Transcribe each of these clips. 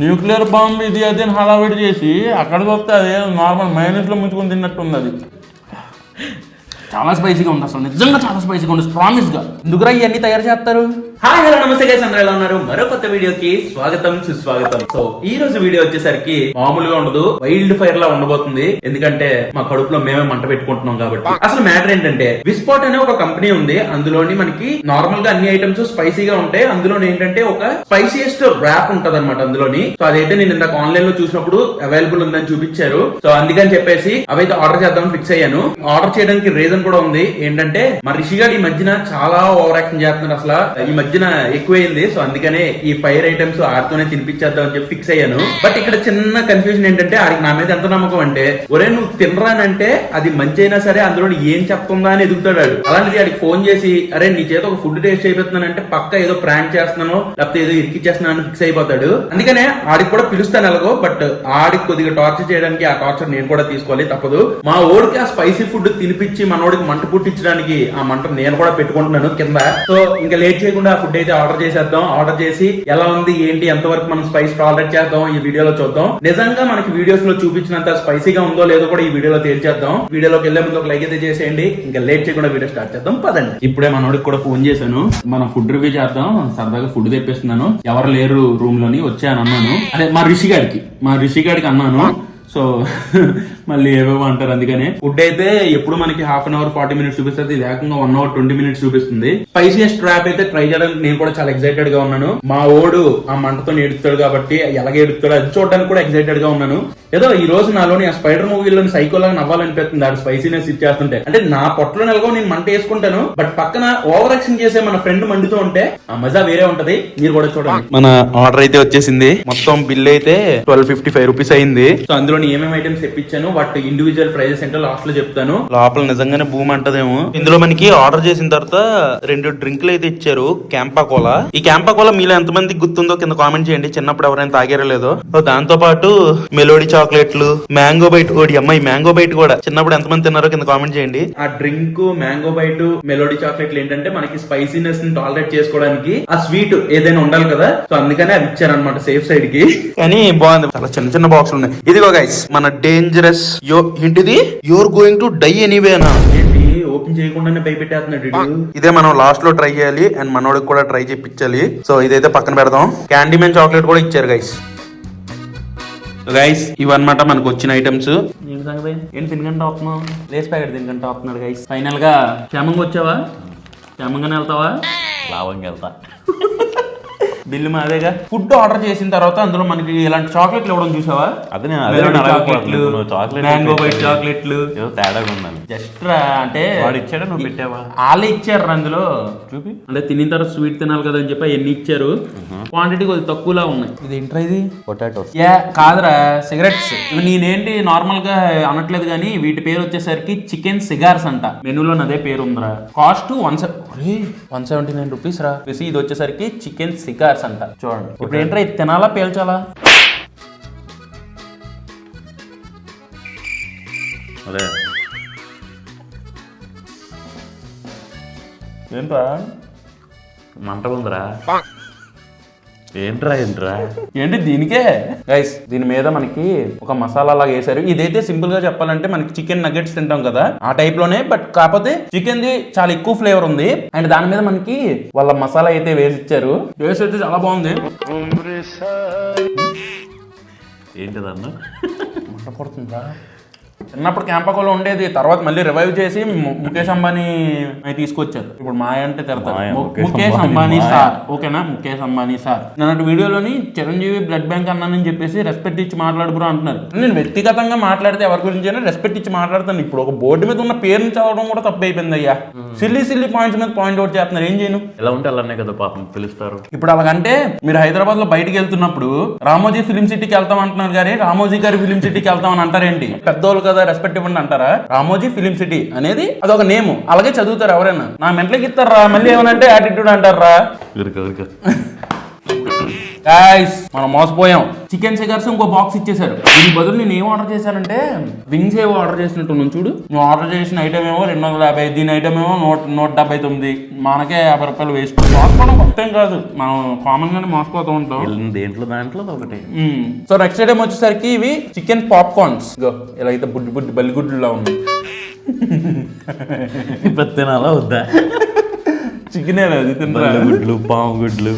Nuclear bomb ఇది అది అని హడావిడి చేసి అక్కడికి వస్తే అది నార్మల్ మైనస్లో ముంచుకొని తిన్నట్టు ఉంది అది. చాలా స్పైసీగా ఉంది అసలు. నిజంగా చాలా స్పైసీగా ఉంది. ప్రామిస్గా. ఎందుకురా ఇవన్నీ తయారు చేస్తారు? హాయ్ హలో నమస్తే గైస్ అందరూ ఎలా ఉన్నారు? మరో కొత్త వీడియోకి స్వాగతం సుస్వాగతం. సో ఈ రోజు వీడియో వచ్చేసరికి మామూలుగా ఉండదు వైల్డ్ ఫైర్ లా ఉండబోతుంది. ఎందుకంటే మా కడుపులో మేమే మంట పెట్టుకుంటున్నాం కాబట్టి. అసలు మ్యాటర్ ఏంటంటే విస్పాట్ అనే ఒక కంపెనీ ఉంది. అందులోని మనకి నార్మల్గా అన్ని ఐటమ్స్ స్పైసీగా ఉంటాయి. అందులో ఏంటంటే ఒక స్పైసియస్ట్ ర్యాప్ ఉంటది అనమాట అందులోని. సో అదైతే నేను ఇందాక ఆన్లైన్లో చూసినప్పుడు అవైలబుల్ ఉందని చూపించారు. సో అందుకని చెప్పేసి అవైతే ఆర్డర్ చేద్దాం ఫిక్స్ అయ్యాను. ఆర్డర్ చేయడానికి రీజన్ కూడా ఉంది. ఏంటంటే మా రిషిగాడు ఈ మధ్యన చాలా ఓవర్ యాక్షన్ చేస్తున్నారు అసలు. ఈ మధ్యన ఎక్కువైంది. సో అందుకనే ఈ ఫైర్ ఐటమ్స్ ఆడితోనే తినిపించేద్దాం అని చెప్పి ఫిక్స్ అయ్యాను. బట్ ఇక్కడ చిన్న కన్ఫ్యూజన్ ఏంటంటే ఆడికి నా మీద ఎంత నమ్మకం అంటే ఒరే నువ్వు తినరానంటే అది మంచి అయినా సరే అందులో ఏం చెప్తుందా అని ఎదుగుతాడు ఆడు. అలాంటిది ఆడికి ఫోన్ చేసి అరే నీ చేత ఒక ఫుడ్ టేస్ట్ అయిపోతున్నానంటే పక్క ఏదో ప్రాంక్ చేస్తున్నాను లేకపోతే ఏదో ఇరికిచ్చేస్తున్నాను అని ఫిక్స్ అయిపోతాడు. అందుకనే ఆడికి కూడా పిలుస్తాను ఎలాగో బట్ ఆడికి కొద్దిగా టార్చర్ చేయడానికి ఆ టార్చర్ నేను కూడా తీసుకోవాలి తప్పదు. మా ఓడికి ఆ స్పైసీ ఫుడ్ తినిపించి మనోడికి మంట పుట్టించడానికి ఆ మంట నేను కూడా పెట్టుకుంటున్నాను కింద. సో ఇంకా లేట్ చేయకుండా ఫుడ్ అయితే ఆర్డర్ చేసేద్దాం. ఆర్డర్ చేసి ఎలా ఉంది ఏంటి ఎంతవరకు మనం స్పైస్ టాలరేట్ చేద్దాం ఈ వీడియోలో చూద్దాం. నిజంగా మనకి వీడియోస్లో చూపించినంత స్పైసీగా ఉందో లేదో కూడా ఈ వీడియోలో తేల్చేద్దాం. వీడియోలోకి వెళ్ళే ముందు ఒక లైక్ అయితే చేసేయండి. ఇంకా లేట్ చేయకుండా వీడియో స్టార్ట్ చేద్దాం. పదండి. ఇప్పుడే మనోడికి కూడా ఫోన్ చేశాను. మనం ఫుడ్ రివ్యూ చేద్దాం. సరదాగా ఫుడ్ తెప్పిస్తున్నాను. ఎవరు లేరు రూమ్లోని వచ్చాను అన్నాను అదే మా రిషి గారికి. మా రిషి గారికి అన్నాను. సో మళ్ళీ ఏవేవో అంటారు. అందుకనే ఫుడ్ అయితే ఎప్పుడు మనకి half an hour forty minutes చూపిస్తుంది. ఇది ఏకంగా వన్ అవర్ ట్వంటీ మినిట్స్ చూపిస్తుంది. స్పైసియస్ట్ ట్రాప్ అయితే ట్రై చేయడానికి నేను కూడా చాలా ఎక్సైటెడ్గా ఉన్నాను. మా ఓడు ఆ మంటతో ఏడుస్తాడు కాబట్టి ఎలాగ ఏడుస్తాడు అది చూడడానికి కూడా ఎక్సైటెడ్గా ఉన్నాను. ఏదో ఈ రోజు నాలోని ఆ స్పైడర్ మూవీలోని సైకోలాగా నవ్వాలనిపిస్తుంది. ఆ స్పైసీనెస్ ఇచ్చేస్తుంటే. అంటే నా పొట్టలో నెలగో నేను మంట వేసుకుంటాను. బట్ పక్కన ఓవర్ యాక్షన్ చేసే మన ఫ్రెండ్ మండుతూ ఉంటే ఆ మజా వేరే ఉంటది. మీరు కూడా చూడండి. మన ఆర్డర్ అయితే వచ్చేసింది. మొత్తం బిల్ అయితే ట్వెల్వ్ ఫిఫ్టీ ఫైవ్ రూపీస్ అయింది. సో అందులో ఏమేమి ఐటమ్స్ తెప్పించాను? వాటి ఇండివిజువల్ ప్రైజెస్ ఏంటో లాస్ట్లో చెప్తాను. లోపల నిజంగానే భూమి అంటదేమో. ఇందులో మనకి ఆర్డర్ చేసిన తర్వాత రెండు డ్రింక్లు అయితే ఇచ్చారు క్యాంపా కోలా ఈ క్యాంపా కోలా మీలో ఎంతమందికి గుర్తుందో కింద కామెంట్ చేయండి. చిన్నప్పుడు ఎవరైనా తాగారో లేదో. సో దాంతో పాటు మెలోడీ చాక్లెట్లు మ్యాంగో బైట్ కూడా. అమ్మాయి మ్యాంగో బైట్ కూడా. చిన్నప్పుడు ఎంతమంది తిన్నారో కింద కామెంట్ చేయండి. ఆ డ్రింక్ మ్యాంగో బైట్ మెలోడీ చాక్లెట్లు ఏంటంటే మనకి స్పైసీనెస్ని టాలరేట్ చేసుకోవడానికి ఆ స్వీట్ ఏదైనా ఉండాలి కదా. సో అందుకనే అవి ఇచ్చారనమాట సేఫ్ సైడ్కి. కానీ బాగుంది. చాలా చిన్న చిన్న బాక్స్ ఉన్నాయి. ఇదిగో గైస్ మన డేంజరస్ యో ఏంటిది? యూర్ గోయింగ్ టు డై ఎనీవేనా ఏంటి? ఓపెన్ చేయకుండానే భయపెట్టేస్తున్నాడు. ఇదే మనం లాస్ట్లో ట్రై చేయాలి అండ్ మనోడికి కూడా ట్రై చేయించాలి సో ఇదైతే పక్కన పెడదాం. క్యాండీ మ్యాన్ చాక్లెట్ కూడా ఇచ్చారు గైస్ గైస్ ఇవన్నమాట మనకు వచ్చిన ఐటమ్స్ ఏంటి తినకంటే వస్తున్నావు? లేస్ ప్యాకెట్ తినకంటే వస్తున్నాడు గైస్ ఫైనల్గా క్షేమంగా వచ్చావా? క్షేమంగానే వెళ్తావా? లాభంగా వెళ్తా. బిల్లు మాదేగా? ఫుడ్ ఆర్డర్ చేసిన తర్వాత అందులో మనకి ఇలాంటి చాక్లెట్లు ఇవ్వడం చూసావా? అదే నేను. చాక్లెట్లు చాక్లెట్ మ్యాంగో పెట్టావు. చాక్లెట్లు ఏదో తేడాగా జస్ట్ రా అంటే వాడు ఇచ్చాడా? నువ్వు పెట్టావా? వాళ్ళే ఇచ్చారు రా అందులో. చూపి. అంటే తినిన తర్వాత స్వీట్ తినాలి కదా అని చెప్పి ఎన్ని ఇచ్చారు. క్వాంటిటీ కొద్దిగా తక్కువలా ఉన్నాయి. ఇది ఏంట్రా ఇది? పొటాటోస్ యా కాదురా సిగరెట్స్ ఇవి నేనేంటి నార్మల్గా అనట్లేదు కానీ వీటి పేరు వచ్చేసరికి చికెన్ సిగార్స్ అంట. మెనూలో అదే పేరు ఉందిరా cost one one seventy nine rupees రా. ఇది వచ్చేసరికి చికెన్ సిగార్స్ అంట. చూడండి. ఇప్పుడు ఏంట్రా ఇది తినాలా పేల్చాలా? అదే. ఏంట్రా? మంట ఉందిరా ఏంట్రా ఏంట్రా? ఏంటి దీనికే? గైస్ దీని మీద మనకి ఒక మసాలా లాగా వేసారు ఇదైతే సింపుల్గా చెప్పాలంటే మనకి చికెన్ నగెట్స్ తింటాం కదా. ఆ టైప్లోనే బట్ కాకపోతే చికెన్ ది చాలా ఎక్కువ ఫ్లేవర్ ఉంది. అండ్ దాని మీద మనకి వాళ్ళ మసాలా అయితే వేసి ఇచ్చారు. టేస్ట్ అయితే చాలా బాగుంది. ఏంటిదన్న మంట పడుతుందా చిన్నప్పుడు క్యాంపకోలో ఉండేది. తర్వాత మళ్ళీ రివైవ్ చేసి ముఖేష్ అంబానీ తీసుకొచ్చారు. ఇప్పుడు మాయ అంటే తిడతారు ము- ముఖేష్ అంబానీ. సార్. ఓకేనా? ముఖేష్ అంబానీ సార్. నన్నటి వీడియోలోని చిరంజీవి బ్లడ్ బ్యాంక్ అన్నానని చెప్పేసి రెస్పెక్ట్ ఇచ్చి మాట్లాడు బ్రో అంటున్నారు. నేను వ్యక్తిగతంగా మాట్లాడితే ఎవరి గురించి అయినా రెస్పెక్ట్ ఇచ్చి మాట్లాడతాను. ఇప్పుడు ఒక బోర్డు మీద ఉన్న పేరుని చదవడం కూడా తప్పు అయిపోయింది అయ్యా. సిల్లీ సిల్లీ పాయింట్స్ మీద పాయింట్ అవుట్ చేస్తున్నారు. ఏం చేయను? ఎలా ఉంటే అలానే కదా పాపం పిలుస్తారు. ఇప్పుడు అలాగంటే మీరు హైదరాబాద్లో బయటికి వెళ్తున్నప్పుడు రామోజీ ఫిలిం సిటీకి వెళ్తాం అంటున్నారు కానీ రామోజీ గారి ఫిలిం సిటీకి వెళ్తాం అని అంటారేంటి? పెద్దోళ్ళు కదా రెస్పెక్ట్ ఇవ్వండి అంటారా? రామోజీ ఫిలిం సిటీ అనేది అదొక నేమ్ అలాగే చదువుతారు ఎవరైనా. నా మెంట్లకి ఇస్తారా? మళ్ళీ ఏమనంటే యాటిట్యూడ్ అంటారా? గాయస్ మనం మోసపోయాం. చికెన్ సిగర్స్ ఇంకో బాక్స్ ఇచ్చేసారు దీని బదులు నేను ఏం ఆర్డర్ చేశానంటే వింగ్స్ ఏవో ఆర్డర్ చేసినట్టున్నాను చూడు. నువ్వు ఆర్డర్ చేసిన ఐటమ్ ఏమో రెండు వందల యాభై దీని ఐటమ్ ఏమో నూట నూట డెబ్బై తొమ్మిది. మనకే యాభై రూపాయలు వేస్ట్ మోసపోవడం కొత్త కాదు. మనం కామన్ గానే మోసపోతూ ఉంటాం. దేంట్లో దాంట్లో ఒకటి. సో నెక్స్ట్ ఐటమ్ వచ్చేసరికి ఇవి చికెన్ పాప్కార్న్స్ ఇలా అయితే బుడ్డి బుడ్డి బల్లిగుడ్డులా ఉంది ఇప్పుడు తినాలా వద్దా? చికెన్ అది తింటా గుడ్లు పాము గుడ్లు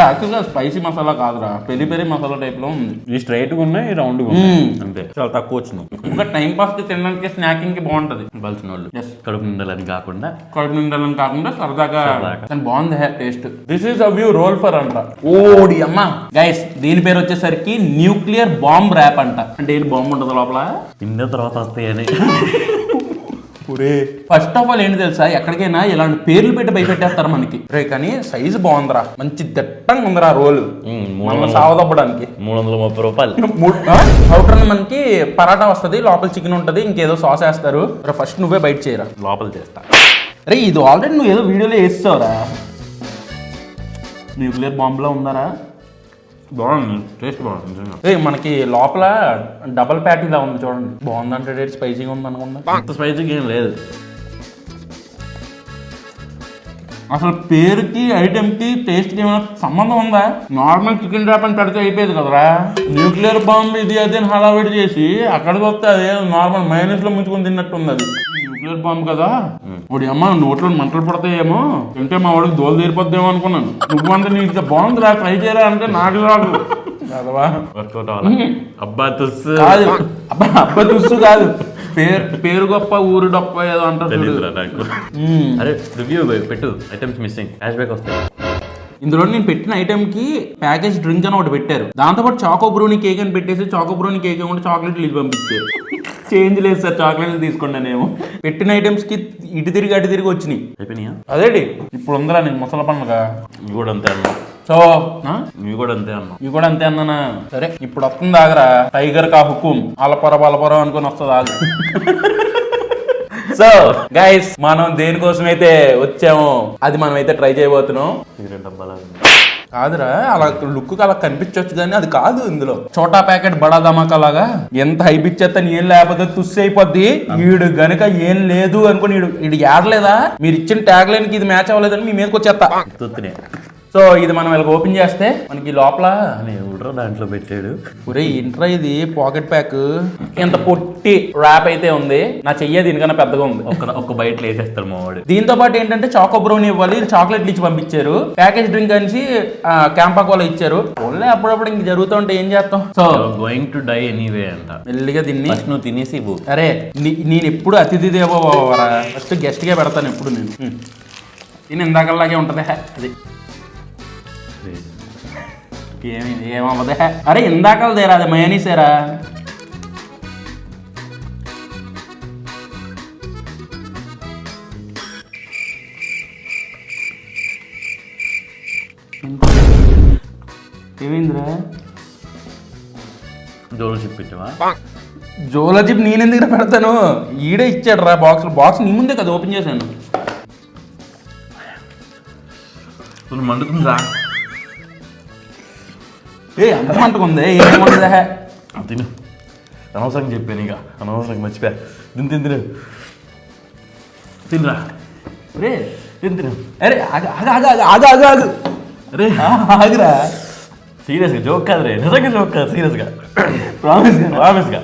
యాక్చువల్గా స్పైసీ మసాలా కాదురా. పెరి పెరి మసాలా టైప్లో ఉంది. ఈ స్ట్రైట్గా ఉన్నాయి రౌండ్గా. ఉన్నాయి అంతే. చాలా తక్కువ వచ్చినావు ఇంకా టైం పాస్కి తినడానికి స్నాకింగ్కి బాగుంటది. బలిసిన వాళ్ళు Yes. కడుపు నిండాలని కాకుండా. కడుపు నిండాలని కాకుండా సరదాగా సరదాగా. కానీ బాగుంది hair taste this is a view roll for అంట. ఓడి అమ్మ. గైస్ దీని పేరు వచ్చేసరికి న్యూక్లియర్ బాంబ్ ర్యాప్ అంట. అంటే ఏంటి బాంబ్ ఉంటుంది లోపల? తిన్న తర్వాత వస్తాయని. ఫస్ట్ ఆఫ్ ఆల్ ఏంటి తెలుసా? ఎక్కడికైనా ఇలాంటి పేర్లు పెట్టి భయపెట్టేస్తారు మనకి. రే కానీ సైజు బాగుందిరా. మంచి దట్టంగా ఉందిరా రోల్. మనం వందల- సావదప్పడానికి మూడు వందల ముప్పై రూపాయలు. అవుటర్ మనకి పరాటా వస్తది లోపల చికెన్ ఉంటది ఇంకేదో సాస్ వేస్తారు. ఫస్ట్ నువ్వే బయట చేయరా. లోపల చేస్తా. అరే ఇది ఆల్రెడీ నువ్వు ఏదో వీడియోలో వేస్తావురా న్యూక్లియర్ బాంబులో ఉందారా? బాగుంది. టేస్ట్ బాగుంది నిజంగా. మనకి లోపల డబల్ ప్యాటీలా ఉంది చూడండి. బాగుందంటే స్పైసీగా ఉంది అనుకుందా అంత స్పైసీగా ఏం లేదు. అసలు పేరుకి ఐటెంకి టేస్ట్కి ఏమైనా సంబంధం ఉందా? నార్మల్ చికెన్ డ్రాప్ అని పెడితే అయిపోయేది కదరా. న్యూక్లియర్ బాంబ్ ఇది అదే అని హడావిడి చేసి అక్కడికి వస్తే అదే నార్మల్ మైనస్లో ముంచుకొని తిన్నట్టు ఉంది అది. న్యూక్లియర్ బాంబ్ కదా. వాడి అమ్మ నోట్లో మంటలు పడతాయేమో. తింటే మా వాడికి దోలు తీరిపోద్దేమో అనుకున్నాను. నువ్వంటే నీకు బాగుందిరా ట్రై చేయరా అంటే నాకు రాదు. కదవా? వర్కౌట్ అవ్వాలి? అబ్బా తుస్సు. కాదు. అబ్బా అబ్బా చూస్తూ కాదు. పేరు పేరు గొప్ప ఊరు గొప్ప ఏదో అంటారు నాకు. అరే రివ్యూ పెట్టు. ఐటమ్స్ మిస్సింగ్ క్యాష్ బ్యాక్ వస్తాయి. ఇందులో నేను పెట్టిన ఐటమ్కి ప్యాకేజ్ డ్రింక్ అని ఒకటి పెట్టారు. దాంతోపాటు చాకో బ్రూని కేక్ అని పెట్టేసి చాకో బ్రూని కేక్ కూడా చాక్లెట్లు ఇది పంపించారు. చేంజ్ లేదు సార్ చాక్లెట్లు తీసుకున్నానేమో పెట్టిన ఐటమ్స్కి ఇటు తిరిగి అటు తిరిగి వచ్చినాయి. అయిపోయినాయా? అదేంటి? ఇప్పుడు ఉందిరా నీకు ముసల పండుగ కూడా అంతే అన్నా. సో? ఇవి కూడా అంతే అన్నా. ఇవి కూడా అంతే అన్నానా? సరే ఇప్పుడు వస్తుంది ఆగరా. టైగర్ కా హుకుం. అలపర బలపర అనుకుని వస్తుంది ఆగు. సో గైస్ మనం దేనికోసం అయితే వచ్చామో అది మనం అయితే ట్రై చేయబోతున్నాం. కాదురా అలా లుక్ అలా కనిపించవచ్చు కానీ అది కాదు ఇందులో. చోటా ప్యాకెట్ బడా ధమాకా లాగా. ఎంత హైప్ ఇచ్చేస్తా ఏం లేకపోతే తుస్సి అయిపోద్ది. ఈడు గనుక ఏం లేదు అనుకుని ఈడు ఈడు ఏడలేదా? మీరు ఇచ్చిన ట్యాగ్ లైన్కి ఇది మ్యాచ్ అవ్వలేదని మీ మీదకి వచ్చేస్తా సో ఇది మనం ఇలా ఓపెన్ చేస్తే మనకి లోపల ఎవడో దాంట్లో పెట్టాడు? ఒరే ఇంట్రా ఇది? పాకెట్ ప్యాక్ ఇంత పొట్టి ర్యాప్ అయితే ఉంది. నా చెయ్యి దీనికన్నా పెద్దగా ఉంది. ఒక్క ఒక్క బయటలో వేసేస్తాడు మా వాడు దీంతో పాటు ఏంటంటే చాకో బ్రౌన్ ఇవ్వాలి. చాక్లెట్లు ఇచ్చి పంపించారు. ప్యాకేజ్ డ్రింక్ అనేసి క్యాంపా కోలా ఇచ్చారు. ఓన్లీ అప్పుడప్పుడు ఇంక జరుగుతూ ఉంటే ఏం చేస్తాం? So going to die anyway అంట. మెల్లిగా దీన్ని నువ్వు తినేసి ఇవ్వు. అరే నేను ఎప్పుడు అతిథి దేవోవరా ఫస్ట్ గెస్ట్గా పెడతాను ఎప్పుడు నేను. హ్మ్. దీని ఇందాకలాగే ఉంటది. అది. ఏమి ఏమవ్వదే? అరే ఇందాకలదేరా అది మయనీసేరా ఏమైందిరా? జోలు చెప్పిచ్చావా జోలజిప్ నేను ఎందుకు పెడతాను? ఈడే ఇచ్చాడు రా బాక్స్ బాక్స్ నీ ముందే కదా ఓపెన్ చేశాను. మండుతుందా ఏ అంత మంటకుంది ఏముండదా తిను. అనవసరంగా చెప్పాను ఇక. అనవసరంగా మర్చిపోయా. తిని తిని తిను. తినరా. రే. తిని తిను. అరే ఆగు ఆగు ఆగు ఆగు ఆగు ఆగు ఆ, ఆగురా. సీరియస్గా జోక్ కాదు రే నిజంగా జోక్ కాదు సీరియస్గా. ప్రామిస్ ప్రామిస్గా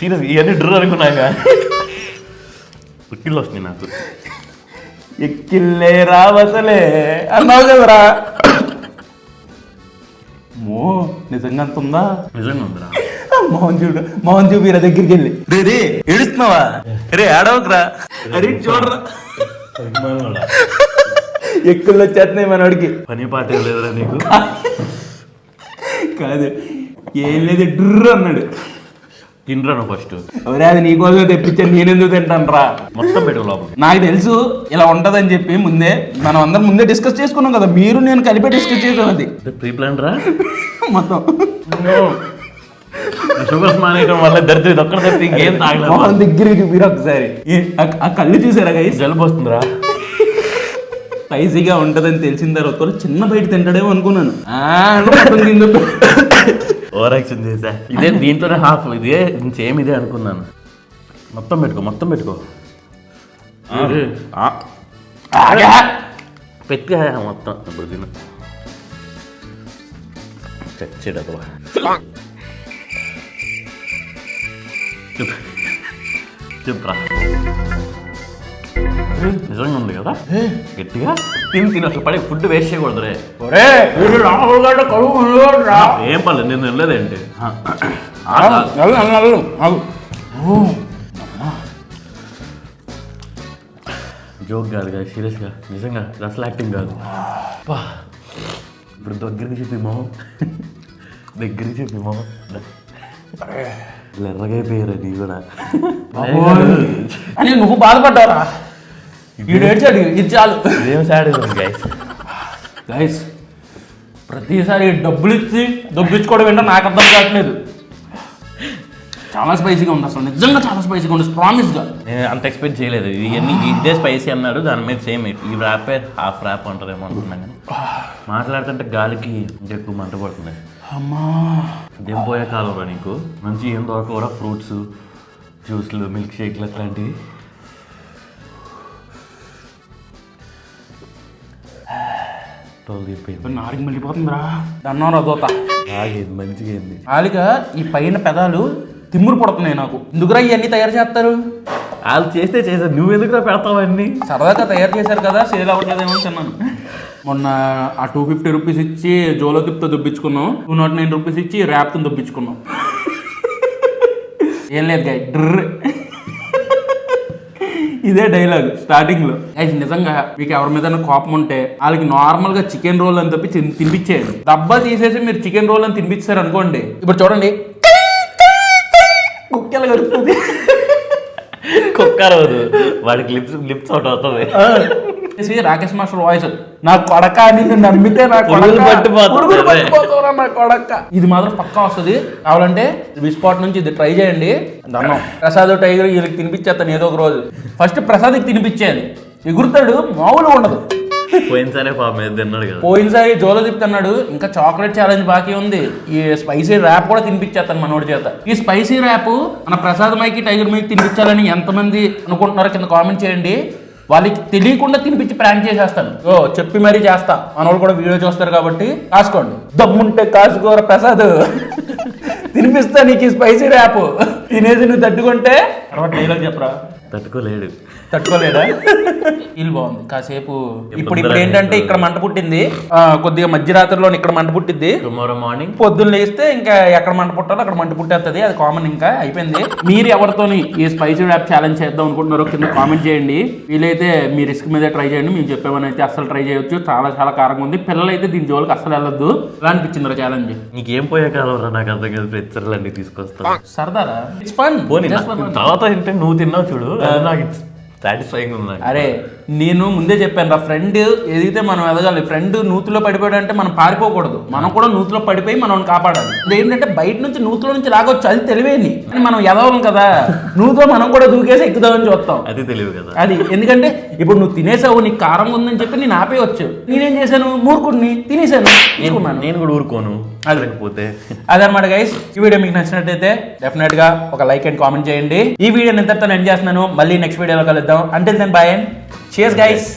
సీరియస్గా ఇవన్నీ డ్రర్ అనుకున్నాగా పుట్టిల్లు వస్తుంది నాకు. ఎక్కిల్లే రావసలే. అన్నావు కదరా. మో నిజంగా అంత ఉందా నిజంగా ఉందిరా మోహన్ చూడు మోహన్ చూపిరా దగ్గరికి వెళ్ళి. రే రే ఏడుస్తున్నావా? రే ఆడవకురా అరే చూడరా. ఎక్కుళ్ళు వచ్చేస్తున్నాయి మనోడికి. పని పాట లేదురా నీకు? కాదు ఏం లేదు డ్రు అన్నాడు. తినరా నువ్వు ఫస్ట్ ఎవరే అది నీకోసం తెప్పించాను నేనెందుకు తింటాను రా మొత్తం పెట్టు లోపల. నాకు తెలుసు ఇలా ఉంటదని చెప్పి ముందే మనం అందరం ముందే డిస్కస్ చేసుకున్నాం కదా మీరు నేను కలిపి డిస్కస్ చేసాం అది. ప్రీ ప్లాన్ రా? మొత్తం షుగర్స్ మానేయడం వల్ల దరిద్రం ఇది ఒక్కడ ఇంకేం తాగలేదు దగ్గరికి మీరు ఒకసారి. ఆ- కళ్ళు చూసారా గైస్ జలుబు వస్తుందిరా. స్పైసీగా ఉంటదని తెలిసిన తర్వాత చిన్న బయట తింటాడేమో అనుకున్నాను. ఆ, మొత్తం తిందు. ఓవర్ యాక్షన్ చేశా. ఇదే దీంట్లోనే హాఫ్ ఇదే సేమ్ ఇదే అనుకున్నాను. మొత్తం పెట్టుకో మొత్తం పెట్టుకో. పెట్టుకో మొత్తం. ఇప్పుడు తిను. చచ్చేటది చెప్పు. చెప్పురా? నిజంగా ఉంది కదా? గట్టిగా? తిని తిని అసలు పడే ఫుడ్ వేస్ట్ చేయకూడదు రే. ఏం పర్లేదు నేను వెళ్ళలేదేంటి. జోక్ కాదు కదా సీరియస్గా నిజంగా అసలు యాక్టింగ్ కాదు. ఇప్పుడు దగ్గరికి చెప్పి మొహం. దగ్గరికి చెప్పి మొహం. ఎర్రగైపోయారు నీ కూడా అని నువ్వు బాధపడ్డావురా వీడు ఏడ్చాడు ఇది చాలు సాడ్ గైస్ గైస్ ప్రతిసారి డబ్బులు ఇచ్చి దొబ్బించుకోవడం ఏంటో నాకు అర్థం కావట్లేదు చాలా స్పైసీగా ఉంది అసలు నిజంగా చాలా స్పైసీగా ఉంది ప్రామిస్గా నేను అంత ఎక్స్పెక్ట్ చేయలేదు ఇవన్నీ ఇదే స్పైసీ అన్నాడు దాని మీద సేమ్ ఈ ర్యాపే హాఫ్ ర్యాప్ అంటారేమో అనుకున్నాను కానీ మాట్లాడుతుంటే గాలికి ఇంకా ఎక్కువ మంట పడుతుంది అమ్మా. పోయే కాలంలో నీకు మంచి ఏం దొరకవరా ఫ్రూట్స్ జ్యూస్లు మిల్క్ షేక్లు అట్లాంటివి. నారికి మళ్ళీపోతుందిరా అన్నారా దోత. ఆగేది మంచిగా ఏంది ఆలిక ఈ పైన పెదాలు తిమ్మురు పడుతున్నాయి నాకు. ఎందుకురా ఇవన్నీ తయారు చేస్తారు? వాళ్ళు చేస్తే చేసారు నువ్వు ఎందుకు పెడతావు అన్నీ? సరదాగా తయారు చేశారు కదా సేల్ అవ్వట్లేదేమో అని తిన్నాను. మొన్న ఆ టూ ఫిఫ్టీ రూపీస్ ఇచ్చి జోలో టిప్తో దుబ్బించుకున్నాం. టూ నాట్ నైన్ రూపీస్ ఇచ్చి ర్యాప్తో దుబ్బించుకున్నాం. ఏం లేదు గాయ డ్ర్ ఇదే డైలాగ్ స్టార్టింగ్లో. నిజంగా మీకు ఎవరి మీద కోపం ఉంటే వాళ్ళకి నార్మల్గా చికెన్ రోల్ అని తప్పి తిన్- తినిపించేయండి. డబ్బా తీసేసి మీరు చికెన్ రోల్ అని తినిపించారు అనుకోండి ఇప్పుడు చూడండి. కుక్కలు కడుతుంది కుక్క రోజు వాడికి లిప్స్ లిప్స్ అవుట్ అవుతుంది చేసి రాకేష్ మాస్టర్ వాయిస్ నా కొడక అని నిన్ను నమ్మితే నా పట్టిపోతావురా నా కొడక. ఇది మాత్రం పక్కా వస్తుంది. కావాలంటే విస్పాట్ నుంచి ఇది ట్రై చేయండి. దన్నం ప్రసాద్ టైగర్ వీళ్ళకి తినిపించేస్తాను ఏదో ఒక రోజు. ఫస్ట్ ప్రసాద్కి తినిపించేయాలి ఎగురుతాడు మామూలుగా ఉండదు. పోయినసారి జోలో తిప్పుతున్నాడు ఇంకా చాక్లెట్ ఛాలెంజ్ బాకీ ఉంది. ఈ స్పైసీ ర్యాప్ కూడా తినిపించేస్తాను మనోడి చేత. ఈ స్పైసీ ర్యాప్ మన ప్రసాద్ మైకి టైగర్ మైకి తినిపించాలని ఎంతమంది అనుకుంటున్నారో కింద కామెంట్ చేయండి. వాళ్ళకి తెలియకుండా తినిపించి ప్రాంక్ చేసేస్తాను. ఓ చెప్పి మరీ చేస్తా. మన వాళ్ళు కూడా వీడియో చూస్తారు కాబట్టి కాసుకోండి దమ్ముంటే కాసుకోర ప్రసాద్. తినిపిస్తా నీకు ఈ స్పైసీ ర్యాప్ తినేసి నువ్వు తట్టుకుంటే తర్వాత డైలాగ్ చెప్పరా? తట్టుకోలేడు. తట్టుకోలేదా? ఫీల్ బాగుంది. కాసేపు ఇప్పుడు ఇప్పుడు ఏంటంటే ఇక్కడ మంట పుట్టింది. ఆ, కొద్దిగా మధ్యరాత్రిలో ఇక్కడ మంట పుట్టింది. టుమారో మార్నింగ్ పొద్దున్న లేస్తే ఇంకా ఎక్కడ మంట పుట్టాలో అక్కడ మంట పుట్టేస్తుంది అది కామన్ ఇంకా అయిపోయింది. మీరు ఎవరితోని ఈ స్పైసీ ర్యాప్ ఛాలెంజ్ చేద్దాం అనుకుంటున్నారో కింద కామెంట్ చేయండి. వీలైతే మీ రిస్క్ మీదే ట్రై చేయండి. మేము చెప్పేమని అయితే అసలు ట్రై చేయొచ్చు. చాలా చాలా కారంగా ఉంది. పిల్లలు అయితే దీని జోలికి అసలు వెళ్ళొద్దు. ఎలా అనిపించింది ఛాలెంజ్ నీకేం పోయే కాలం రా? నాకు అర్థం కాదు. ప్రతిసారి అన్ని తీసుకొస్తా సరదారా? ఇట్స్ ఫన్ పోనీ నా- తర్వాత ఏంటంటే నువ్వు తిన్నావు చూడు. అది నాకు సాటిస్ఫైయింగ్ ఉంది అరే నేను ముందే చెప్పాను రా ఫ్రెండ్ ఏదైతే మనం ఎదగాలి ఫ్రెండ్ నూతిలో పడిపోయాడు అంటే మనం పారిపోకూడదు. మనం కూడా నూతిలో పడిపోయి మనం కాపాడాలి. ఏంటంటే బయట నుంచి నూతిలో నుంచి లాగొచ్చు అది తెలివేని కానీ మనం ఎదవం కదా. నూతిలో మనం కూడా దూకేసి ఎక్కుదామని చూస్తాం. అది తెలియదు కదా. అది ఎందుకంటే ఇప్పుడు నువ్వు తినేసావు నీకు కారం ఉందని చెప్పి నేను ఆపేయచ్చు. నేనేం చేశాను? మూర్ఖుడిని తినేసాను. నేను కూడా ఊరుకోను. లేకపోతే అదనమాట గైస్ ఈ వీడియో మీకు నచ్చినట్టయితే డెఫినెట్గా ఒక లైక్ అండ్ కామెంట్ చేయండి. ఈ వీడియోని ఎంతతో ఎండ్ చేస్తున్నాను. మళ్ళీ నెక్స్ట్ వీడియోలో కలుద్దాం. అంటే దెన్ బాయ్ అండ్ చేస్ గైస్